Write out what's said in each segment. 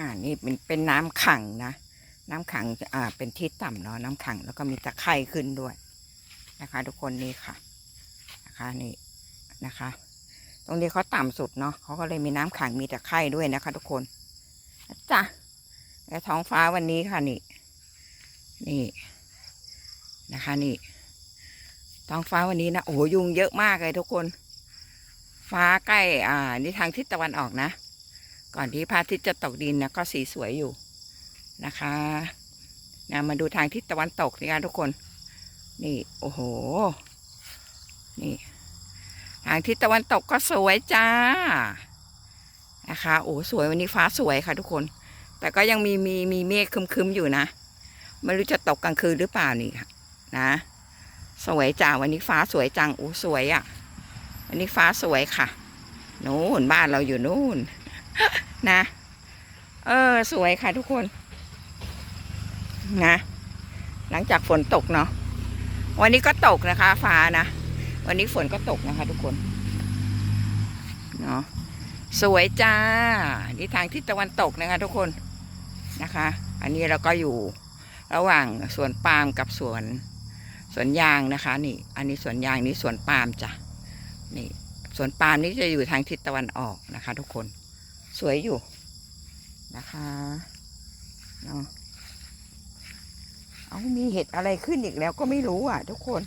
อ่านี่เป็นเป็นน้ำขังนะ น้ำขังอ่าเป็นที่ต่ำเนาะน้ำขัง แล้วก็มีตะไคร่ขึ้นด้วยนะคะ ทุกคนนี่ค่ะนะคะนี่นะคะ ตรงนี้เขาต่ำสุดเนาะเขาก็เลยมีน้ำขังมีตะไคร่ด้วยนะคะ ทุกคนจ้ะและท้องฟ้าวันนี้ค่ะนี่ นี่นะคะนี่ ท้องฟ้าวันนี้นะโอ้โหยุงเยอะมากเลยทุกคน ฟ้าใกล้อ่านี่ทางทิศตะวันออกนะ ก่อนที่พระอาทิตย์จะตกดินนะก็สีสวยอยู่นะคะนะมาดูทางทิศตะวันตกนี่ค่ะทุกคน นี่โอ้โห นี่ ทางทิศตะวันตกก็สวยจ้า นะคะ โอ้สวยวันนี้ฟ้าสวยค่ะทุกคน แต่ก็ยังมีมีมีเมฆคึมๆอยู่นะ ไม่รู้จะตกกลางคืนหรือเปล่านี่ค่ะ นะ สวยจ้าวันนี้ฟ้าสวยจังโอ้สวยอะ่ะ วันนี้ฟ้าสวยค่ะนู่นบ้านเราอยู่นู่น นะ เออ สวยค่ะทุกคน นะ หลังจากฝนตกเนาะ วันนี้ก็ตกนะคะ ฟ้านะ วันนี้ฝนก็ตกนะคะ ทุกคน เนาะ สวยจ้า นี่ทางทิศตะวันตกนะคะ ทุกคน นะคะ อันนี้เราก็อยู่ระหว่างสวนปาล์มกับสวนสวนยางนะคะ นี่ อันนี้สวนยางนี่สวนปาล์มจ้ะ นี่สวนปาล์มนี่จะอยู่ทางทิศตะวันออกนะคะ ทุกคน สวยอยู่นะคะเนาะเอามีเห็ดอะไรขึ้นอีกแล้วก็ไม่รู้อะ ทุกคน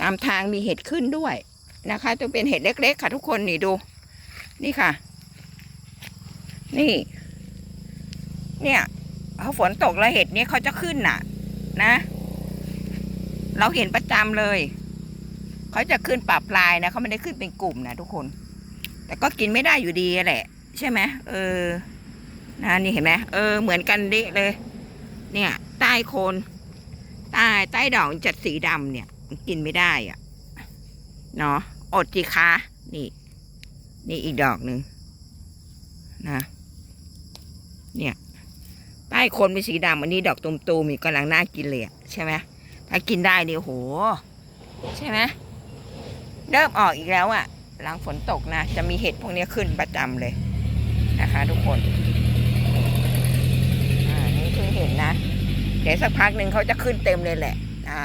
ตามทางมีเห็ดขึ้นด้วยนะคะจะเป็นเห็ดเล็กๆค่ะ ทุกคนนี่ดู นี่ค่ะ นี่ เนี่ยพอฝนตกแล้วเห็ดนี้เขาจะขึ้นน่ะ นะ เราเห็นประจำเลย เขาจะขึ้นปรับปลายนะเขาไม่ได้ขึ้นเป็นกลุ่มนะทุกคน แต่ก็กินไม่ได้อยู่ดีแหละ ใช่ไหมเออนะนี่เห็นไหมเออเหมือนกันเดะเลย เนี่ย ใต้โคนใต้ใต้ดอกมันจะสีดำเนี่ยมันกินไม่ได้อะเนาะอดจีคะนี่ นี่อีกดอกหนึ่งนะเนี่ยใต้โคนเป็นสีดำอันนี้ดอกตุมๆมีกำลังน่ากินเลยใช่ไหมถ้ากินได้เนี่โอ้โห ใช่ไหมเริ่มออกอีกแล้วอะ หลังฝนตกนะ จะมีเห็ดพวกนี้ขึ้นประจำเลยนะคะทุกคนอ่านี่เพิ่งเห็นนะ เดี๋ยวสักพักหนึ่งเขาจะขึ้นเต็มเลยแหละนะ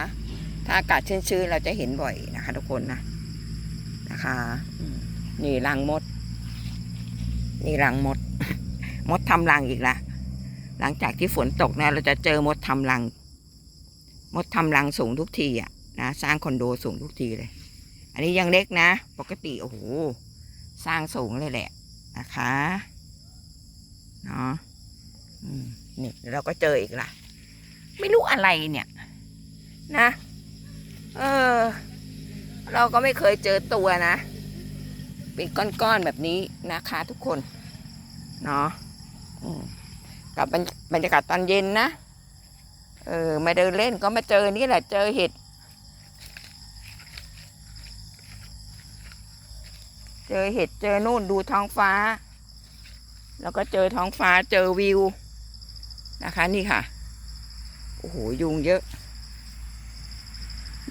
ถ้าอากาศชื้นๆเราจะเห็นบ่อยนะคะ ทุกคนนะนะคะนี่รังมด นี่รังมด มดทำรังอีกละหลังจากที่ฝนตกนะ เราจะเจอมดทำรัง มดทำรังสูงทุกทีอะนะสร้างคอนโดสูงทุกทีเลย อันนี้ยังเล็กนะ ปกติโอ้โหสร้างสูงเลยแหละนะคะเนาะนี่เราก็เจออีกละไม่รู้อะไรเนี่ย นะ เออ เราก็ไม่เคยเจอตัวนะ เป็นก้อนๆแบบนี้นะคะ ทุกคน เนาะกับบรรบรรยากาศตอนเย็นนะ เออ มาเดินเล่นก็มาเจอนี่แหละ เจอเห็ด เจอเห็ดเจอนู่นดูท้องฟ้า แล้วก็เจอท้องฟ้าเจอวิวนะคะนี่ค่ะโอ้โหยุงเยอะ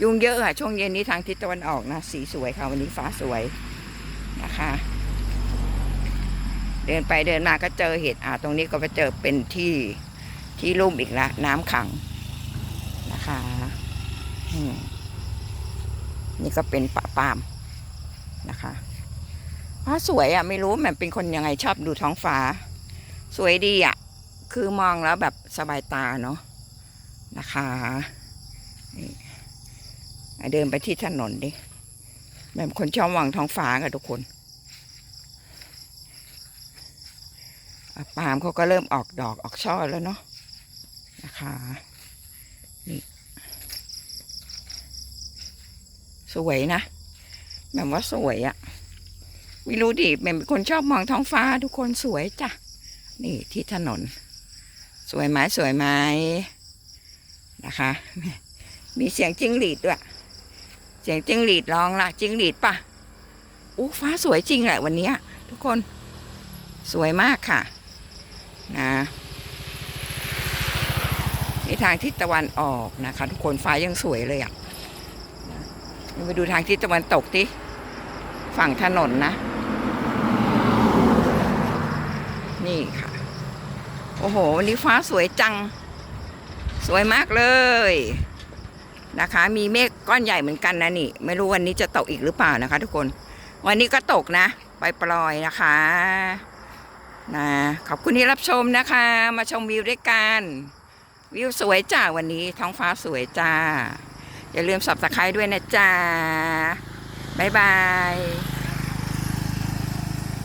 ยุงเยอะค่ะ ช่วงเย็นนี้ทางทิศตะวันออกนะสีสวยค่ะวันนี้ฟ้าสวยนะคะ เดินไปเดินมาก็เจอเห็ดอ่าตรงนี้ก็ไปเจอเป็นที่ที่ลุ่มอีกละน้ำขังนะคะนี่ก็เป็นป่าปามนะคะ ฟ้าสวยอะไม่รู้มันเป็นคนยังไงชอบดูท้องฟ้า สวยดีอะ คือมองแล้วแบบสบายตาเนาะนะคะเดินไปที่ถนนดิแบบคนชอบมองท้องฟ้าค่ะทุกคนปาล์มเขาก็เริ่มออกดอกออกช่อแล้วเนาะนะคะนี่สวยนะแบบว่าสวยอะ ไม่รู้ดิเป็นคนชอบมองท้องฟ้าทุกคนสวยจ้ะ นี่ที่ถนน สวยไหมสวยไหมนะคะ มีเสียงจิ้งหรีดด้วย เสียงจิ้งหรีดร้องละจิ้งหรีดปะอู้ฟ้าสวยจริงแหละวันนี้ทุกคนสวยมากค่ะนะนี่ทางทิศตะวันออกนะคะ ทุกคนฟ้ายังสวยเลยอะนะนี่มาดูทางทิศตะวันตกที่ฝั่งถนนนะ นี่ค่ะ โอ้โห วันนี้ฟ้าสวยจัง สวยมากเลยนะคะ มีเมฆก้อนใหญ่เหมือนกันนะนี่ ไม่รู้วันนี้จะตกอีกหรือเปล่านะคะ ทุกคน วันนี้ก็ตกนะปปลอยนะคะนะขอบคุณที่รับชมนะคะ มาชมวิวด้วยกัน วิวสวยจ้าวันนี้ท้องฟ้าสวยจ้า อย่าลืมสับตะไคร้ด้วยนะจ้าบ๊ายบาย